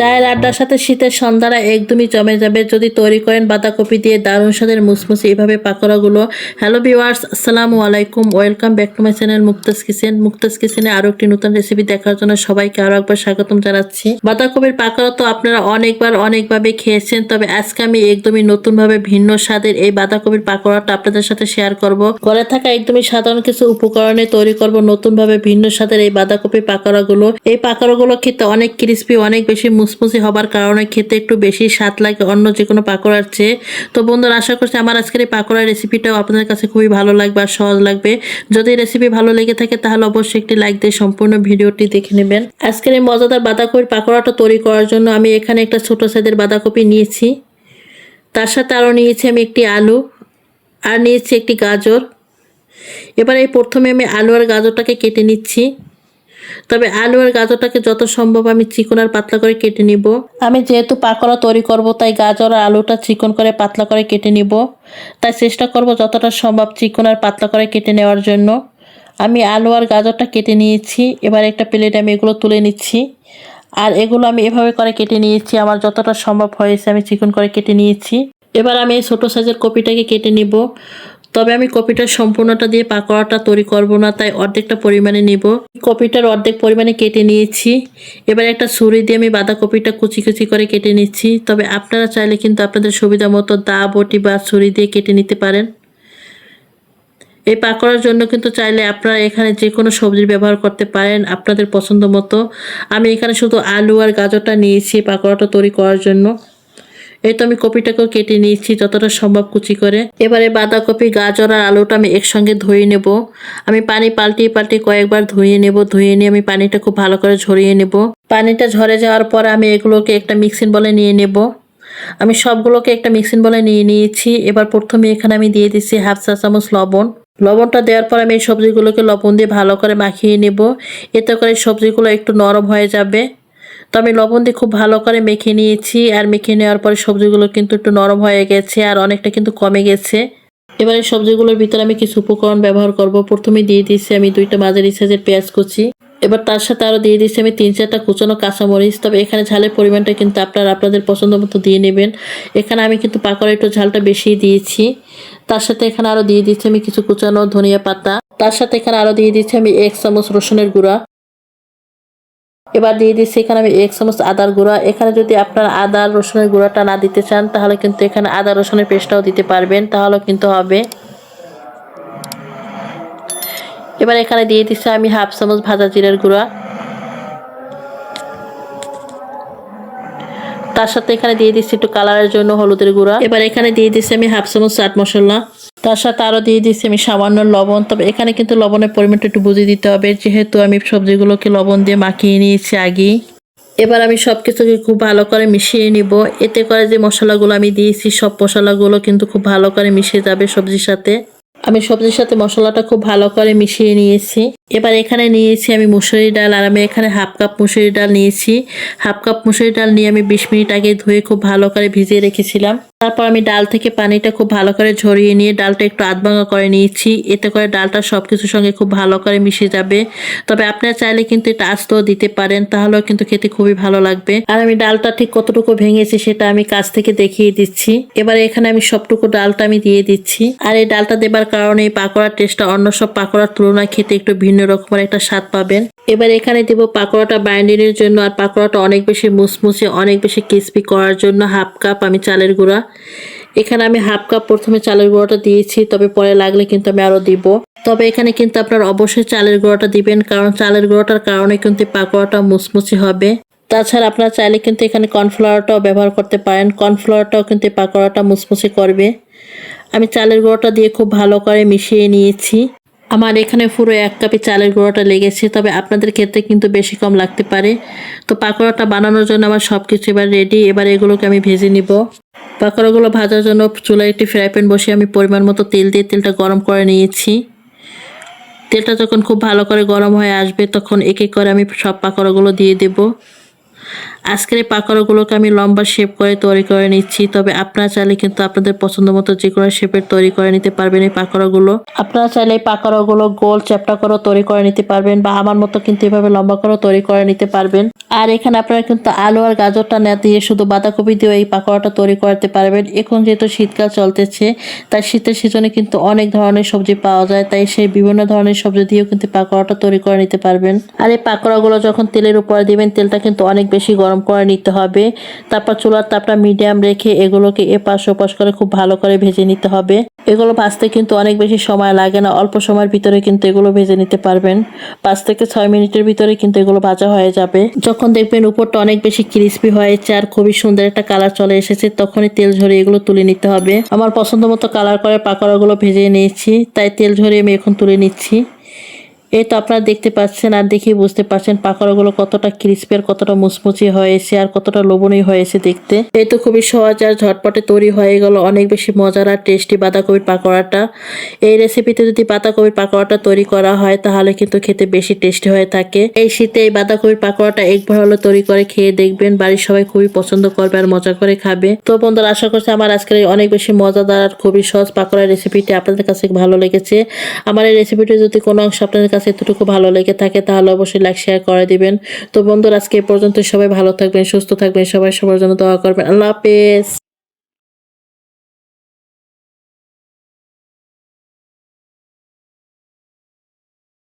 চায়ের আড্ডার সাথে শীতের সন্ধ্যাটা একদমই জমে যাবে। যদি তৈরি করেন বাঁধাকপি দিয়ে দারুণ স্বাদের মুসমুসি এইভাবে পাকোড়াগুলো। হ্যালো ভিউয়ার্স, আসসালামু আলাইকুম। Welcome back to my channel Mukta's kitchen. Mukta's কিচেনে আরও একটি নতুন রেসিপি দেখার জন্য সবাইকে আরও একবার স্বাগতম জানাচ্ছি। বাঁধাকপির পাকোড়া তো আপনারা অনেকবার, অনেকভাবে খেয়েছেন, তবে আজকে আমি একদমই নতুনভাবে ভিন্ন স্বাদের এই বাঁধাকপির পাকোড়াটা আপনাদের সাথে শেয়ার করব। ঘরে থাকা একদমই সাধারণ কিছু উপকরণে তৈরি করব নতুনভাবে ভিন্ন স্বাদের এই বাঁধাকপির পাকোড়াগুলো। এই পাকোড়াগুলো খেতে অনেক ক্রিস্পি অনেক বেশি মুসমুসি হবার কারণে খেতে একটু বেশি স্বাদ লাগে অন্য যে কোনো পাকোড়ার চেয়ে। তো বন্ধুরা, আশা করছি আমার আজকের এই পাকোড়ার রেসিপিটাও আপনাদের কাছে খুবই ভালো লাগবে আর সহজ লাগবে। যদি রেসিপি ভালো লেগে থাকে, তাহলে অবশ্যই একটি লাইক দিয়ে সম্পূর্ণ ভিডিওটি দেখে নেবেন। আজকের এই মজাদার বাঁধাকপির পাকোড়াটা তৈরি করার জন্য আমি এখানে একটা ছোট সাইজের বাঁধাকপি নিয়েছি। তার সাথে আরও নিয়েছি আমি একটি আলু আর নিয়েছি একটি গাজর। এবার এই প্রথমে আমি আলু আর গাজরটাকে কেটে নিচ্ছি। তবে আলু আর গাজরটাকে যত সম্ভব আমি চিকন আর পাতলা করে কেটে নিব। আমি যেহেতু পাকোড়া তৈরি করব, তাই গাজর আর আলুটা চিকন করে পাতলা করে কেটে নিব। তাই চেষ্টা করব যতটা সম্ভব চিকন আর পাতলা করে কেটে নেওয়ার জন্য। আমি আলু আর গাজরটা কেটে নিয়েছি, এবার একটা প্লেটে আমি এগুলো তুলে নিচ্ছি। আর এগুলো আমি এভাবে করে কেটে নিয়েছি, আমার যতটা সম্ভব হয়েছে আমি চিকন করে কেটে নিয়েছি। এবার আমি এই ছোটো সাইজের কপিটাকে কেটে নিব। তবে আমি কপিটার সম্পূর্ণটা দিয়ে পাকোড়াটা তৈরি করব না, তাই অর্ধেকটা পরিমাণে নিব। কপিটার অর্ধেক পরিমাণে কেটে নিয়েছি। এবার একটা ছুরি দিয়ে আমি বাঁধাকপিটা কুচি কুচি করে কেটে নিচ্ছি। তবে আপনারা চাইলে কিন্তু আপনাদের সুবিধা মতো দা, বটি বা ছুরি দিয়ে কেটে নিতে পারেন। এই পাকোড়ার জন্য কিন্তু চাইলে আপনারা এখানে যে কোনো সবজির ব্যবহার করতে পারেন আপনাদের পছন্দ মতো। আমি এখানে শুধু আলু আর গাজরটা নিয়েছি পাকোড়াটা তৈরি করার জন্য। এই তো আমি কপিটাকেও কেটে নিয়েছি, যতটা সম্ভব কুচি করে। এবারে বাঁধাকপি, গাজর আর আলুটা আমি একসঙ্গে ধুয়ে নেব। আমি পানি পাল্টিয়ে পাল্টিয়ে কয়েকবার ধুয়ে নেব, ধুয়ে নিয়ে আমি পানিটা খুব ভালো করে ঝরিয়ে নেব। পানিটা ঝরে যাওয়ার পর আমি এগুলোকে একটা মিক্সিং বলে নিয়ে নেব। আমি সবগুলোকে একটা মিক্সিং বলে নিয়ে নিয়েছি। এবার প্রথমে এখানে আমি দিয়ে দিচ্ছি হাফ চা চামচ লবণ। লবণটা দেওয়ার পর আমি এই সবজিগুলোকে লবণ দিয়ে ভালো করে মাখিয়ে নেব। এতে করে সবজিগুলো একটু নরম হয়ে যাবে। তো আমি লবণ দিয়ে খুব ভালো করে মেখে নিয়েছি, আর মেখে নেওয়ার পরে সবজিগুলো কিন্তু একটু নরম হয়ে গেছে আর অনেকটা কিন্তু কমে গেছে। এবারে সবজিগুলোর ভিতরে আমি কিছু উপকরণ ব্যবহার করব। প্রথমে দিয়ে দিয়েছি আমি দুইটা মাঝারি সাইজের পেঁয়াজ কুচি। এবার তার সাথে আরও দিয়ে দিচ্ছি আমি তিন চারটা কুচানো কাঁচামরিচ। তবে এখানে ঝালের পরিমাণটা কিন্তু আপনারা আপনাদের পছন্দ মতো দিয়ে নেবেন। এখানে আমি কিন্তু পাকড়া একটু ঝালটা বেশি দিয়েছি। তার সাথে এখানে আরও দিয়ে দিচ্ছি আমি কিছু কুচানো ধনিয়া পাতা। তার সাথে এখানে আরও দিয়ে দিচ্ছি আমি এক চামচ রসুনের গুঁড়া। এবার দিয়ে দিচ্ছি, এখানে আমি এক চামচ আদার গুঁড়া। এখানে যদি আপনারা আদা, রসুনের গুঁড়াটা না দিতে চান, তাহলে কিন্তু এখানে আদা, রসুনের পেস্টটাও দিতে পারবেন। তাহলে কিন্তু হবে। এবার এখানে দিয়ে দিচ্ছি আমি হাফ চামচ ভাজা জিরার গুঁড়া। তার সাথে এখানে দিয়ে দিচ্ছি একটু কালারের জন্য হলুদের গুঁড়া। এবার এখানে দিয়ে দিচ্ছি আমি হাফ চামচ চাট মশলা। তার সাথে আরও দিয়ে দিচ্ছি আমি সামান্য লবণ। তবে এখানে কিন্তু লবণের পরিমাণটা একটু বুঝিয়ে দিতে হবে। যেহেতু আমি সবজিগুলোকে লবণ দিয়ে মাখিয়ে নিয়েছি আগে। এবার আমি সব কিছুকে খুব ভালো করে মিশিয়ে নিব। এতে করে যে মশলাগুলো আমি দিয়েছি, সব মশলাগুলো কিন্তু খুব ভালো করে মিশে যাবে সবজির সাথে। আমি সবজির সাথে মশলাটা খুব ভালো করে মিশিয়ে নিয়েছি। এবার এখানে নিয়েছি আমি মুসুরি ডাল আর আমি এখানে হাফ কাপ মুসুরি ডাল নিয়েছি। হাফ কাপ মুসুরি ডাল নিয়ে আমি বিশ মিনিট আগে ধুয়ে খুব ভালো করে ভিজিয়ে রেখেছিলাম। তারপর আমি ডাল থেকে পানিটা খুব ভালো করে ঝরিয়ে নিয়ে ডালটা একটু আধভাঙা করে নিয়েছি। এতে করে ডালটা সব কিছুর সঙ্গে খুব ভালো করে মিশে যাবে। তবে আপনারা চাইলে কিন্তু এটা আস্তও দিতে পারেন, তাহলেও কিন্তু খেতে খুবই ভালো লাগবে। আর আমি ডালটা ঠিক কতটুকু ভেঙেছি সেটা আমি কাছ থেকে দেখিয়ে দিচ্ছি। এবার এখানে আমি সবটুকু ডালটা আমি দিয়ে দিচ্ছি। আর এই ডালটা দেবার কারণে এই পাকোড়ার টেস্টটা অন্য সব পাকোড়ার তুলনায় খেতে একটু ভিন্ন রকমের একটা স্বাদ পাবেন। এবার এখানে দিব পাকোড়াটা বাইন্ডিংয়ের জন্য আর পাকোড়াটা অনেক বেশি মুসমুসে অনেক বেশি ক্রিস্পি করার জন্য হাফ কাপ আমি চালের গুঁড়া। এখানে আমি হাফ কাপ প্রথমে চালের গুঁড়োটা দিয়েছি, তবে পরে লাগলে কিন্তু আমি আরও দিব। তবে এখানে কিন্তু আপনার অবশ্যই চালের গুঁড়োটা দিবেন, কারণ চালের গুঁড়োটার কারণে কিন্তু পাকোড়াটা মুসমুসি হবে। তাছাড়া আপনারা চাইলে কিন্তু এখানে কর্নফ্লাওয়ারটাও ব্যবহার করতে পারেন কর্নফ্লাওয়ারটাও কিন্তু পাকোড়াটা মুসমুসি করবে। আমি চালের গুঁড়োটা দিয়ে খুব ভালো করে মিশিয়ে নিয়েছি। আমার এখানে পুরো এক কাপে চালের গুঁড়োটা লেগেছে, তবে আপনাদের ক্ষেত্রে কিন্তু বেশি কম লাগতে পারে। তো পাকোড়াটা বানানোর জন্য আমার সব কিছু এবার রেডি এবার এগুলোকে আমি ভেজে নিব। পাকোড়াগুলো ভাজার জন্য চুলায় একটি ফ্রাই প্যান বসিয়ে আমি পরিমাণ মতো তেল দিয়ে তেলটা গরম করে নিয়েছি। তেলটা যখন খুব ভালো করে গরম হয়ে আসবে, তখন এক এক করে আমি সব পাকোড়াগুলো দিয়ে দেব। আজকের এই পাকোড়াগুলোকে আমি লম্বা শেপ করে তৈরি করে নিচ্ছি, তবে আপনারা চাইলে কিন্তু আপনাদের পছন্দ মতো যে কোনো শেপের তৈরি করে নিতে পারবেন এই পাকড়গুলো। আপনারা চাইলে এই পাকড়গুলো গোল চ্যাপটা করেও তৈরি করে নিতে পারবেন বা আমার মতো কিন্তু এভাবে লম্বা করেও তৈরি করে নিতে পারবেন। আর এখানে আপনারা কিন্তু আলু আর গাজরটা না দিয়ে শুধু বাঁধাকপি দিয়ে এই পাকোড়াটা তৈরি করতে পারবেন। এখন যেহেতু শীতকাল চলতেছে, তাই শীতের সিজনে কিন্তু অনেক ধরনের সবজি পাওয়া যায়, তাই সেই বিভিন্ন ধরনের সবজি দিয়েও কিন্তু পাকোড়াটা তৈরি করে নিতে পারবেন। আর এই পাকোড়াগুলো যখন তেলের উপরে দিবেন, তেলটা কিন্তু অনেক বেশি গরম করে নিতে হবে। তারপর চুলার তাপটা মিডিয়াম রেখে এগুলোকে এপাশ ওপাশ করে খুব ভালো করে ভেজে নিতে হবে। এগুলো ভাজতে কিন্তু অনেক বেশি সময় লাগে না। অল্প সময়ের ভিতরে কিন্তু এগুলো ভেজে নিতে পারবেন। পাঁচ থেকে ছয় মিনিটের ভিতরে কিন্তু এগুলো ভাজা হয়ে যাবে। যখন দেখবেন উপরটা অনেক বেশি ক্রিস্পি হয়েছে আর খুবই সুন্দর একটা কালার চলে এসেছে, তখনই তেল ঝরে এগুলো তুলে নিতে হবে। আমার পছন্দ মতো কালার করে পাকোড়াগুলো ভেজে নিয়েছি, তাই তেল ঝরে আমি এখন তুলে নিচ্ছি। এই তো আপনারা দেখতে পাচ্ছেন আর দেখেই বুঝতে পারছেন পাকোড়াগুলো কতটা ক্রিস্পি আর কতটা মুচমুচি হয়েছে আর কতটা লোভনীয় হয়েছে দেখতে। এই তো খুবই সহজ আর ঝটপটে তৈরি হয়ে গেল অনেক বেশি মজার আর টেস্টি বাঁধাকপির পাকোড়াটা। এই রেসিপিতে যদি বাঁধাকপির পাকোড়াটা তৈরি করা হয়, তাহলে কিন্তু খেতে বেশি টেস্টি হয়ে থাকে। এই শীতে এই বাঁধাকপির পাকোড়াটা একবার হলো তৈরি করে খেয়ে দেখবেন, বাড়ির সবাই খুবই পছন্দ করবে আর মজা করে খাবে। তো বন্ধুরা, আশা করছি আমার আজকের এই অনেক বেশি মজাদার আর খুবই সহজ পাকোড়া রেসিপিটি আপনাদের কাছে ভালো লেগেছে। আমার এই রেসিপিটি যদি কোনো অংশ আপনাদের এতটুকু ভালো লেগে থাকে, তাহলে অবশ্যই লাইক শেয়ার করে দিবেন। তো বন্ধুরা, আজকে এই পর্যন্ত সবাই ভালো থাকবেন, সুস্থ থাকবেন। সবাই সবার জন্য দোয়া করবেন। আল্লাহ হাফেজ।